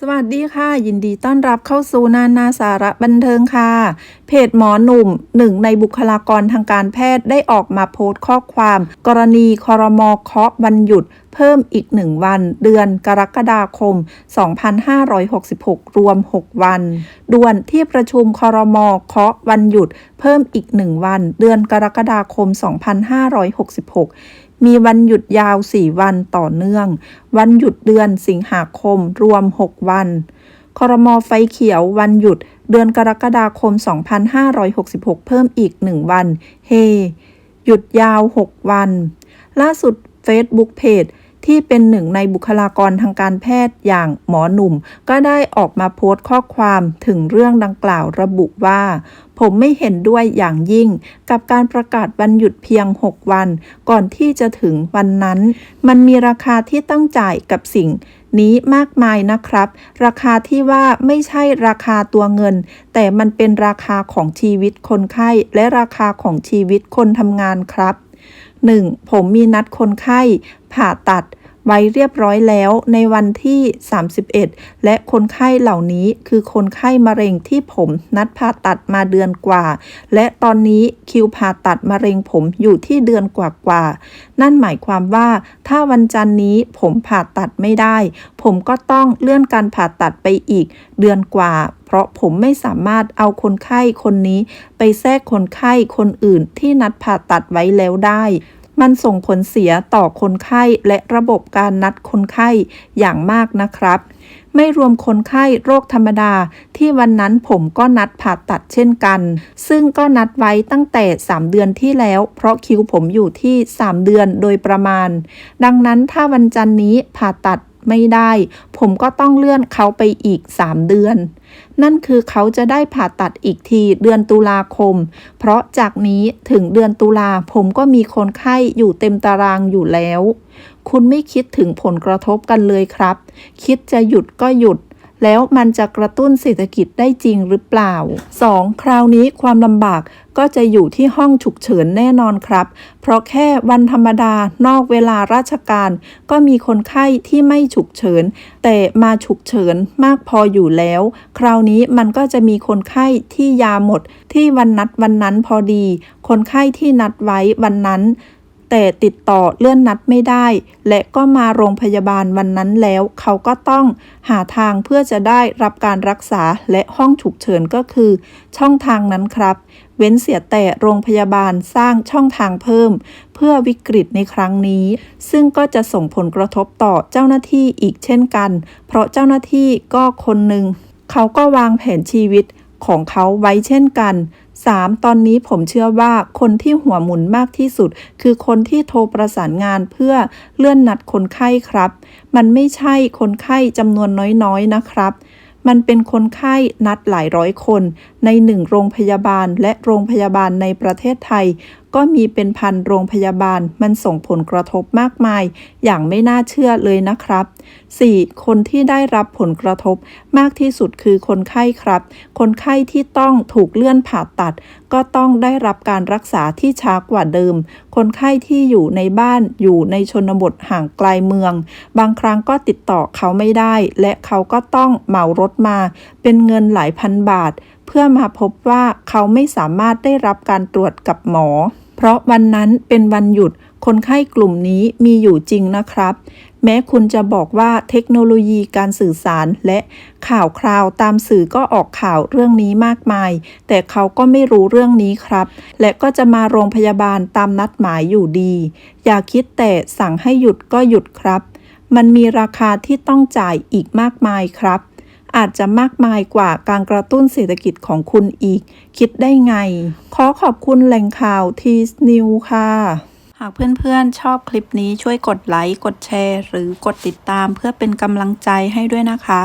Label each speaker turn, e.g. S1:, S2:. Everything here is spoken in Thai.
S1: สวัสดีค่ะ ยินดีต้อนรับเข้าสู่นานาสาระบันเทิงค่ะ เพจหมอหนุ่มหนึ่งในบุคลากรทางการแพทย์ได้ออกมาโพสต์ข้อความ กรณีคอรมอเคาะวันหยุด เพิ่มอีกหนึ่งวัน เดือนกรกฎาคม 2566 รวม 6 วันด่วนที่ประชุมคอรมอเคาะวันหยุด เพิ่มอีกหนึ่งวัน เดือนกรกฎาคม 2566 มีวันหยุดยาว 4 วันต่อเนื่อง วันหยุดเดือนสิงหาคม รวม 6 วันคอรมอไฟเขียววันหยุดเดือนกรกฎาคม 2566 เพิ่มอีก 1 วัน เฮหยุดยาว 6 วัน ล่าสุด Facebook Page ที่เป็นหนึ่งในบุคลากรทางการแพทย์อย่างหมอหนุ่ม ก็ได้ออกมาโพสต์ข้อความถึงเรื่องดังกล่าวระบุว่า ผมไม่เห็นด้วยอย่างยิ่ง กับการประกาศวันหยุดเพียง 6 วัน ก่อนที่จะถึงวันนั้น มันมีราคาที่ต้องจ่ายกับสิ่งนี้มากมายนะครับ ราคาที่ว่าไม่ใช่ราคาตัวเงิน แต่มันเป็นราคาของชีวิตคนไข้ และราคาของชีวิตคนทำงานครับ 1. ผมมีนัดคนไข้ ผ่าตัด ไว้เรียบร้อยแล้วในวันที่ 31 และคนไข้เหล่านี้คือคนไข้มะเร็งที่ผมนัดผ่าตัดมาเดือนกว่า และตอนนี้คิวผ่าตัดมะเร็งผมอยู่ที่เดือนกว่าๆนั่นหมายความว่าถ้าวันจันนี้ผมผ่าตัดไม่ได้ ผมก็ต้องเลื่อนการผ่าตัดไปอีกเดือนกว่าเพราะผมไม่สามารถเอาคนไข้คนนี้ ไปแทรกคนไข้คนอื่นที่นัดผ่าตัดไว้แล้วได้ มันส่งผลเสียต่อคนไข้และระบบการนัดคนไข้อย่างมากนะครับ ไม่รวมคนไข้โรคธรรมดาที่วันนั้นผมก็นัดผ่าตัดเช่นกัน ซึ่งก็นัดไว้ตั้งแต่ 3 เดือนที่แล้ว เพราะคิวผมอยู่ที่ 3 เดือนโดยประมาณ ดังนั้นถ้าวันจันนี้ผ่าตัด ไม่ได้ ผมก็ต้องเลื่อนเขาไปอีก 3 เดือน นั่นคือเขาจะได้ผ่าตัดอีกทีเดือนตุลาคม เพราะจากนี้ถึงเดือนตุลาผมก็มีคนไข้อยู่เต็มตารางอยู่แล้ว คุณไม่คิดถึงผลกระทบกันเลยครับ คิดจะหยุดก็หยุด แล้วมันจะกระตุ้นเศรษฐกิจได้จริงหรือเปล่า 2. คราวนี้ความลำบากก็จะอยู่ที่ห้องฉุกเฉินแน่นอนครับ เพราะแค่วันธรรมดานอกเวลาราชการ ก็มีคนไข้ที่ไม่ฉุกเฉิน แต่มาฉุกเฉินมากพออยู่แล้ว คราวนี้มันก็จะมีคนไข้ที่ยาหมดที่วันนัดวันนั้นพอดี คนไข้ที่นัดไว้วันนั้น แต่ติดต่อเลื่อนนัดไม่ได้ และก็มาโรงพยาบาลวันนั้นแล้ว เขาก็ต้องหาทางเพื่อจะได้รับการรักษาและห้องฉุกเฉินก็คือ ช่องทางนั้นครับ เว้นเสียแต่โรงพยาบาลสร้างช่องทางเพิ่ม เพื่อวิกฤตในครั้งนี้ ซึ่งก็จะส่งผลกระทบต่อเจ้าหน้าที่อีกเช่นกัน เพราะเจ้าหน้าที่ก็คนหนึ่งเขาก็วางแผนชีวิตของเขาไว้เช่นกัน 3. ตอนนี้ผมเชื่อว่าคนที่หัวหมุนมากที่สุด คือคนที่โทรประสานงานเพื่อเลื่อนนัดคนไข้ครับ มันไม่ใช่คนไข้จำนวนน้อยๆนะครับ มันเป็นคนไข้นัดหลายร้อยคน ในหนึ่งโรงพยาบาลและโรงพยาบาลในประเทศไทย ก็มีเป็นพันโรงพยาบาล มันส่งผลกระทบมากมาย อย่างไม่น่าเชื่อเลยนะครับ 4. คนที่ได้รับผลกระทบมากที่สุดคือคนไข้ครับ คนไข้ที่ต้องถูกเลื่อนผ่าตัด ก็ต้องได้รับการรักษาที่ช้ากว่าเดิม คนไข้ที่อยู่ในบ้านอยู่ในชนบทห่างไกลเมือง บางครั้งก็ติดต่อเขาไม่ได้ และเขาก็ต้องเหมารถมา เป็นเงินหลายพันบาท เพื่อมาพบว่าเขาไม่สามารถได้รับการตรวจกับหมอ เพราะวันนั้นเป็นวันหยุดคนไข้กลุ่มนี้มีอยู่จริงนะครับ แม้คุณจะบอกว่าเทคโนโลยีการสื่อสารและข่าวคราวตามสื่อก็ออกข่าวเรื่องนี้มากมาย แต่เขาก็ไม่รู้เรื่องนี้ครับ และก็จะมาโรงพยาบาลตามนัดหมายอยู่ดี อย่าคิดแต่สั่งให้หยุดก็หยุดครับ มันมีราคาที่ต้องจ่ายอีกมากมายครับ อาจจะมากมายกว่าการกระตุ้นเศรษฐกิจของคุณอีก คิดได้ไง ขอขอบคุณแหล่งข่าวทีสนิวค่ะ หากเพื่อนๆชอบคลิปนี้ช่วยกดไลค์ กดแชร์ หรือกดติดตามเพื่อเป็นกำลังใจให้ด้วยนะคะ